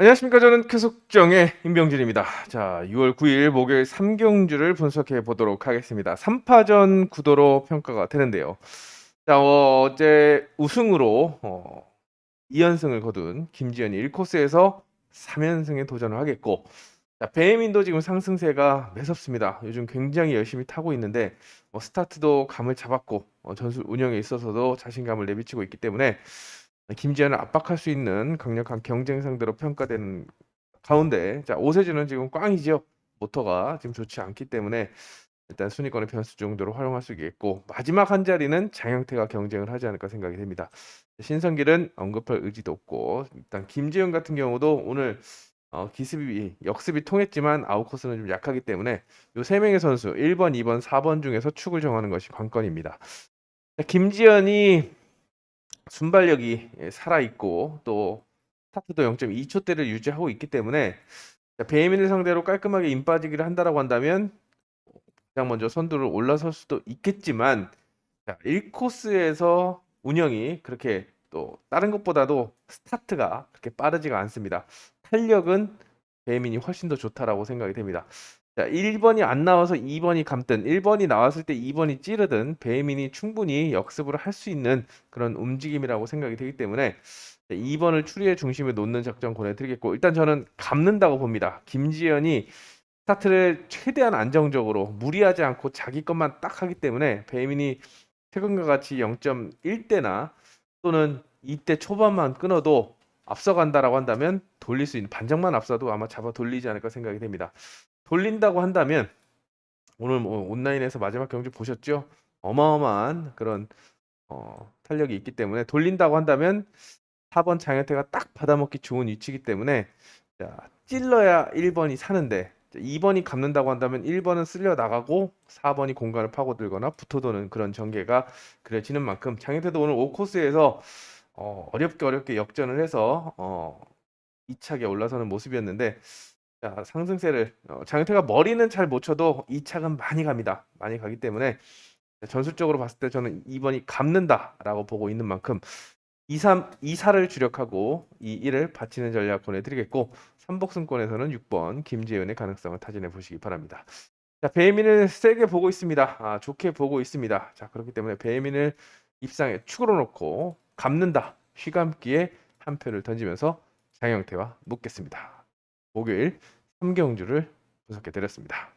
안녕하십니까. 저는 크속정의 임병진입니다. 자, 6월 9일 목요일 3경주를 분석해 보도록 하겠습니다. 3파전 구도로 평가가 되는데요. 자, 어, 어제 우승으로 어, 2연승을 거둔 김지현이 1코스에서 3연승에 도전을 하겠고, 자, 배혜민도 지금 상승세가 매섭습니다. 요즘 굉장히 열심히 타고 있는데, 뭐 스타트도 감을 잡았고, 어, 전술 운영에 있어서도 자신감을 내비치고 있기 때문에 김지현을 압박할 수 있는 강력한 경쟁 상대로 평가되는 가운데 자 오세준은 지금 꽝이죠 모터가 지금 좋지 않기 때문에 일단 순위권의 변수 정도로 활용할 수 있겠고 마지막 한 자리는 장영태가 경쟁을 하지 않을까 생각이 됩니다. 신성길은 언급할 의지도 없고 일단 김지현 같은 경우도 오늘 어, 기습이 역습이 통했지만 아웃코스는 좀 약하기 때문에 요세 명의 선수 1번, 2번, 4번 중에서 축을 정하는 것이 관건입니다. 자, 김지현이 순발력이 예, 살아있고 또 스타트도 0.2초대를 유지하고 있기 때문에 자, 배민을 상대로 깔끔하게 인 빠지기를 한다라고 한다면 가장 먼저 선두를 올라설 수도 있겠지만 자, 1코스에서 운영이 그렇게 또 다른 것보다도 스타트가 그렇게 빠르지가 않습니다. 탄력은 배민이 훨씬 더 좋다라고 생각이 됩니다. 자, 1번이 안 나와서 2번이 감든 1번이 나왔을 때 2번이 찌르든 배민이 충분히 역습을 할 수 있는 그런 움직임이라고 생각이 되기 때문에 2번을 추리의 중심에 놓는 작전 권해드리겠고 일단 저는 감는다고 봅니다. 김지현이 스타트를 최대한 안정적으로 무리하지 않고 자기 것만 딱 하기 때문에 배민이 최근과 같이 0.1대나 또는 2대 초반만 끊어도 앞서간다라고 한다면 돌릴 수 있는 반장만 앞서도 아마 잡아 돌리지 않을까 생각이 됩니다. 돌린다고 한다면 오늘 뭐 온라인에서 마지막 경주 보셨죠? 어마어마한 그런 어, 탄력이 있기 때문에 돌린다고 한다면 4번 장현태가 딱 받아먹기 좋은 위치이기 때문에 자, 찔러야 1번이 사는데 2번이 감는다고 한다면 1번은 쓸려 나가고 4번이 공간을 파고들거나 붙어도는 그런 전개가 그려지는 만큼 장현태도 오늘 5코스에서 어, 어렵게 어렵게 역전을 해서 어, 2차게 올라서는 모습이었는데 자, 상승세를 어, 장태가 머리는 잘 못 쳐도 이 착은 많이 갑니다. 많이 가기 때문에 전술적으로 봤을 때 저는 2번이 감는다라고 보고 있는 만큼 2, 3, 2, 4를 주력하고 이 1을 바치는 전략 보내드리겠고 3복승권에서는 6번 김재현의 가능성을 타진해 보시기 바랍니다. 자, 배민을 세게 보고 있습니다. 아, 좋게 보고 있습니다. 자, 그렇기 때문에 배민을 입상에 축으로 놓고 감는다. 휘감기에 한 표를 던지면서 장영태와 묻겠습니다. 목요일 3경주를 분석해 드렸습니다.